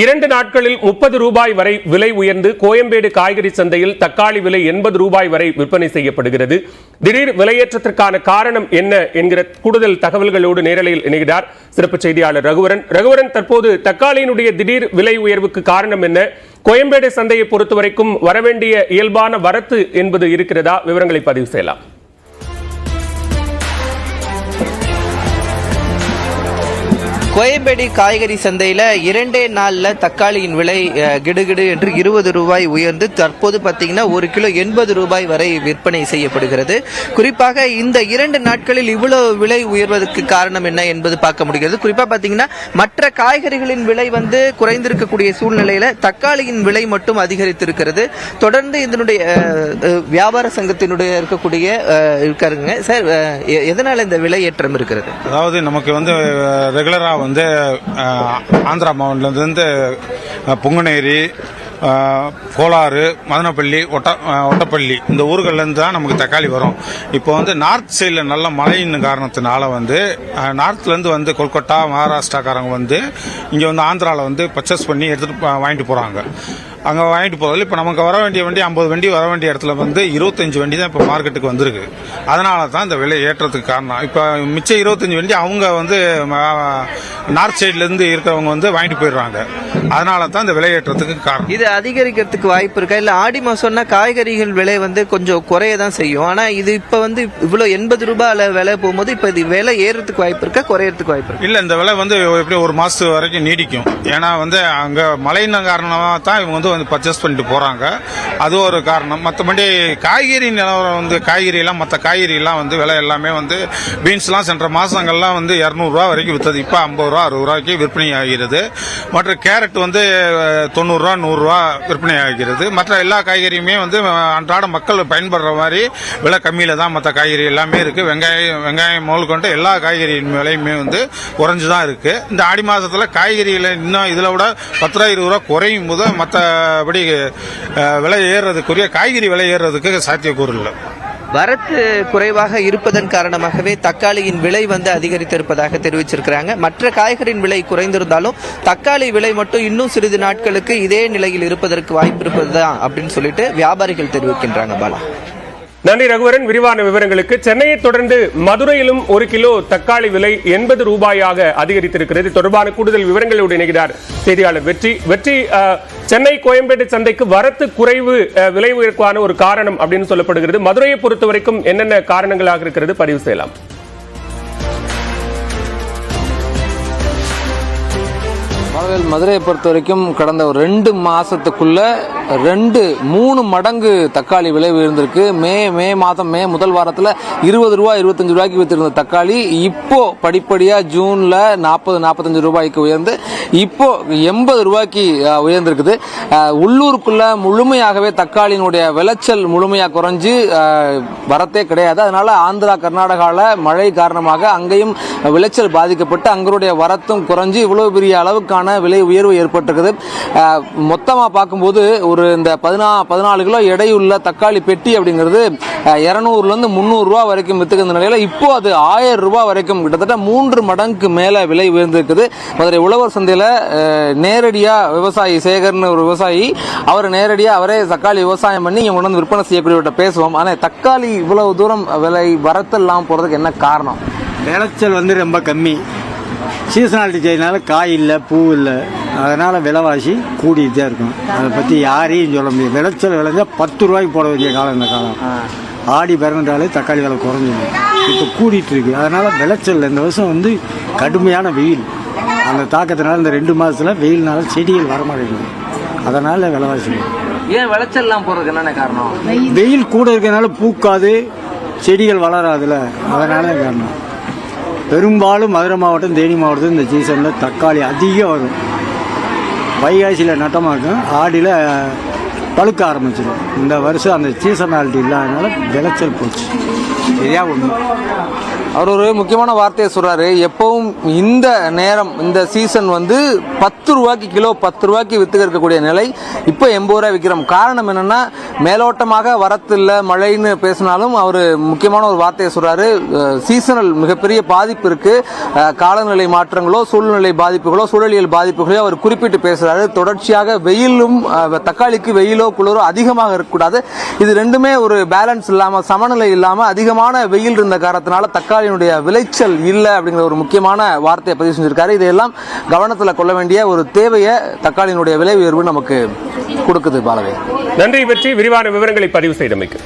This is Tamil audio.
இரண்டு நாட்களில் முப்பது ரூபாய் வரை விலை உயர்ந்து கோயம்பேடு காய்கறி சந்தையில் தக்காளி விலை எண்பது ரூபாய் வரை விற்பனை செய்யப்படுகிறது. திடீர் விலையேற்றத்திற்கான காரணம் என்ன என்கிற கூடுதல் தகவல்களோடு நேரலையில் இணைகிறார் சிறப்பு செய்தியாளர் ரகுவரன். ரகுவரன் தற்போது தக்காளியினுடைய திடீர் விலை உயர்வுக்கு காரணம் என்ன? கோயம்பேடு சந்தையை பொறுத்தவரைக்கும் வரவேண்டிய இயல்பான வரத்து என்பது இருக்கிறதா? விவரங்களை பதிவு செய்யலாம். கோயம்பேடு காய்கறி சந்தையில் இரண்டே நாளில் தக்காளியின் விலை கிடுகிடு என்று இருபது ரூபாய் உயர்ந்து தற்போது பார்த்தீங்கன்னா ஒரு கிலோ எண்பது ரூபாய் வரை விற்பனை செய்யப்படுகிறது. குறிப்பாக இந்த இரண்டு நாட்களில் இவ்வளவு விலை உயர்வதற்கு காரணம் என்ன என்பது பார்க்க முடிகிறது. குறிப்பாக பார்த்தீங்கன்னா மற்ற காய்கறிகளின் விலை வந்து குறைந்திருக்கக்கூடிய சூழ்நிலையில் தக்காளியின் விலை மட்டும் அதிகரித்திருக்கிறது. தொடர்ந்து இதனுடைய வியாபார சங்கத்தினுடைய இருக்கக்கூடிய இருக்காருங்க. சார் எதனால் எ- இந்த விலை ஏற்றம் இருக்கிறது? அதாவது நமக்கு வந்து ரெகுலராக வந்து ஆந்திரா மாவட்டத்துலேருந்து புங்கனேரி கோலாறு மதனப்பள்ளி ஒட்ட ஒட்டப்பள்ளி இந்த ஊர்கள்லேருந்து தான் நமக்கு தக்காளி வரும். இப்போ வந்து நார்த் சைடில் நல்ல மழையின் காரணத்தினால வந்து நார்த்லேருந்து வந்து கொல்கட்டா மகாராஷ்டிராக்காரங்க வந்து இங்கே வந்து ஆந்திராவில் வந்து பர்ச்சேஸ் பண்ணி எடுத்துகிட்டு வாங்கிட்டு போகிறாங்க அங்கே வாங்கிட்டு போகிறதில்ல இப்போ நமக்கு வர வேண்டிய வண்டி ஐம்பது வண்டி வர வேண்டிய இடத்துல வந்து இருபத்தஞ்சு வண்டி தான் இப்போ மார்க்கெட்டுக்கு வந்திருக்கு. அதனால தான் இந்த விலை ஏற்றத்துக்கு காரணம். இப்போ மிச்சம் இருபத்தஞ்சு வண்டி அவங்க வந்து நார்த் சைட்லேருந்து இருக்கிறவங்க வந்து வாங்கிட்டு போயிடுறாங்க. அதனால தான் இந்த விலை ஏற்றத்துக்கு காரணம். இது அதிகரிக்கிறதுக்கு வாய்ப்பு இருக்கா? இல்ல ஆடி மாசம்னா காய்கறிகள் விலை வந்து கொஞ்சம் குறைய தான் செய்யும். ஆனா இது இப்ப வந்து இவ்வளவு எண்பது ரூபாயில விலை போகும்போது இப்ப இது விலை ஏறதுக்கு வாய்ப்பு இருக்கா? குறையறதுக்கு வாய்ப்பு இருக்கா? இல்ல இந்த விலை வந்து எப்படி ஒரு மாசத்து வரைக்கும் நீடிக்கும். ஏன்னா வந்து அங்க மழையின் காரணமா தான் இவங்க வந்து வந்து பர்ச்சேஸ் பண்ணிட்டு போகிறாங்க அது ஒரு காரணம். மற்றபடி காய்கறி நிலவரம் வந்து காய்கறி மற்ற காய்கறி வந்து விலை எல்லாமே வந்து பீன்ஸ்லாம் சென்ற மாதங்கள்லாம் வந்து இரநூறுவா வரைக்கும் விற்றது இப்போ ஐம்பது ரூபா அறுபது ரூபாய்க்கு விற்பனை ஆகிறது. மற்ற கேரட் வந்து தொண்ணூறுரூவா நூறுரூவா விற்பனை ஆகிறது. மற்ற எல்லா காய்கறியுமே வந்து அன்றாட மக்கள் பயன்படுற மாதிரி விலை கம்மியில் தான் மற்ற காய்கறி எல்லாமே இருக்குது வெங்காயம் வெங்காயம் முதல்கொண்டு எல்லா காய்கறியின் விலையுமே வந்து குறைஞ்சு தான் இருக்குது இந்த ஆடி மாதத்தில் காய்கறிகளை இன்னும் இதில் விட பத்து ரூபா இருபது ரூபா குறையும் போது மற்ற அஹ், விலை ஏறுறதுக்குரிய காய்கறி விலை ஏறுறதுக்கு சாத்தியக்கூறு இல்லை வரத்து குறைவாக இருப்பதன் காரணமாகவே தக்காளியின் விலை வந்து அதிகரித்திருப்பதாக தெரிவிச்சிருக்கிறாங்க. மற்ற காய்கறியின் விலை குறைந்திருந்தாலும் தக்காளி விலை மட்டும் இன்னும் சிறிது நாட்களுக்கு இதே நிலையில் இருப்பதற்கு வாய்ப்பு இருப்பதுதான் அப்படின்னு சொல்லிட்டு வியாபாரிகள் தெரிவிக்கின்றாங்க பாலா. நன்றி ரகுவரன். விரிவான விவரங்களுக்கு சென்னையை தொடர்ந்து மதுரையிலும் ஒரு கிலோ தக்காளி விலை எண்பது ரூபாயாக அதிகரித்திருக்கிறது. தொடர்பான கூடுதல் விவரங்களோடு இணைகிறார் செய்தியாளர் வெற்றி. வெற்றி அஹ், சென்னை கோயம்பேடு சந்தைக்கு வரத்து குறைவு அஹ், விலை உயர்வான ஒரு காரணம் அப்படின்னு சொல்லப்படுகிறது. மதுரையை பொறுத்த வரைக்கும் என்னென்ன காரணங்களாக இருக்கிறது பதிவு செய்யலாம். மதுரையை பொறுத்த வரைக்கும் கடந்த ஒரு ரெண்டு மாசத்துக்குள்ள ரெண்டு மூணு மடங்கு தக்காளி விலை உயர்ந்திருக்கு. மே மே மாதம் மே முதல் வாரத்தில் இருபது ரூபா இருபத்தஞ்சு ரூபாய்க்கு வித்திருந்த தக்காளி இப்போ படிப்படியாக ஜூனில் நாற்பது நாற்பத்தஞ்சு ரூபாய்க்கு உயர்ந்து இப்போ எண்பது ரூபாய்க்கு உயர்ந்திருக்குது. உள்ளூருக்குள்ள முழுமையாகவே தக்காளியினுடைய விளைச்சல் முழுமையாக குறைஞ்சு வரத்தே கிடையாது. அதனால ஆந்திரா கர்நாடகாவில் மழை காரணமாக அங்கேயும் விளைச்சல் பாதிக்கப்பட்டு அங்களுடைய வரத்தும் குறைஞ்சு இவ்வளவு பெரிய அளவுக்கான விலை உயர்வு ஏற்பட்டிருக்குது. மொத்தமாக பார்க்கும்போது ஒரு இந்த பதினா பதினாலு கிலோ எடையுள்ள தக்காளி பெட்டி அப்படிங்கிறது இரநூறுலேருந்து முந்நூறுரூவா வரைக்கும் விற்றுக்கிற நிலையில் இப்போ அது ஆயிரம் ரூபாய் வரைக்கும் கிட்டத்தட்ட மூன்று மடங்கு மேலே விலை உயர்ந்திருக்குது. மதுரை உழவர் சந்தையில் நேரடியாக விவசாயி சேகர்னு ஒரு விவசாயி அவர் நேரடியாக அவரே தக்காளி விவசாயம் பண்ணி இங்கே கொண்டு வந்து விற்பனை செய்யக்கூடியவர்கிட்ட பேசுவோம். ஆனால் தக்காளி இவ்வளவு தூரம் விலை வரத்தெல்லாம் போகிறதுக்கு என்ன காரணம்? விளைச்சல் வந்து ரொம்ப கம்மி. சீசனாலிட்டி செய்யறதுனால காய் இல்லை பூ இல்லை. அதனால் விலைவாசி கூடிட்டு தான் இருக்கும். அதை பற்றி யாரையும் சொல்ல முடியாது. விளைச்சல் விளைஞ்சா பத்து ரூபாய்க்கு போட வேண்டிய காலம் இந்த காலம். ஆடி பிறந்தாலே தக்காளி விலை குறைஞ்சிடும் இப்போ கூடிட்டு இருக்கு அதனால் விளைச்சல் இந்த வருஷம் வந்து கடுமையான வெயில். அந்த தாக்கத்தினால இந்த ரெண்டு மாதத்தில் வெயில்னால செடிகள் வரமாட்டேங்குது. அதனால் விலைவாசி. ஏன் விளைச்சல் இல்லாம போறதுக்கு என்னென்ன காரணம்? வெயில் கூட இருக்கிறதுனால பூக்காது செடிகள் வளராதுல அதனால தான் காரணம். பெரும்பாலும் மதுரை மாவட்டம் தேனி மாவட்டம் இந்த சீசனில் தக்காளி அதிகம் வரும். வைகாசியில் நட்டமாக்கும் ஆடியில் பழுக்க ஆரம்பிச்சிடும் இந்த வருஷம் அந்த சீசனாலிட்டி இல்லாதனால விளைச்சல் போச்சு. சரியா ஒன்று அவர் ஒரு முக்கியமான வார்த்தையை சொல்றாரு. எப்பவும் இந்த நேரம் இந்த சீசன் வந்து பத்து ரூபாய்க்கு கிலோ பத்து ரூபாய்க்கு வித்து இருக்கக்கூடிய நிலை இப்போ எண்பது ரூபாய் விற்கிறோம் காரணம் என்னன்னா மேலோட்டமாக வரத்து மழைன்னு பேசினாலும் அவர் முக்கியமான ஒரு வார்த்தையை சொல்றாரு. சீசனல் மிகப்பெரிய பாதிப்பு இருக்கு. காலநிலை மாற்றங்களோ சூழ்நிலை பாதிப்புகளோ சூழலியல் பாதிப்புகளோ அவர் குறிப்பிட்டு பேசுறாரு. தொடர்ச்சியாக வெயிலும் தக்காளிக்கு வெயிலோ குளிரோ அதிகமாக இருக்கக்கூடாது. இது ரெண்டுமே ஒரு பேலன்ஸ் இல்லாமல் சமநிலை இல்லாமல் அதிகமான வெயில் இருந்த காரணத்தினால தக்காளியினுடைய விளைச்சல் இல்லை அப்படிங்கிற ஒரு முக்கியமான வார்த்தையை பதிவு செஞ்சிருக்காரு. இதையெல்லாம் கவனத்தில் கொள்ள வேண்டிய ஒரு தேவையை தக்காளியினுடைய விலை உயர்வு நமக்கு கொடுக்குது பாலவே. நன்றி பற்றி விரிவான விவரங்களை பதிவு செய்தமைக்கு.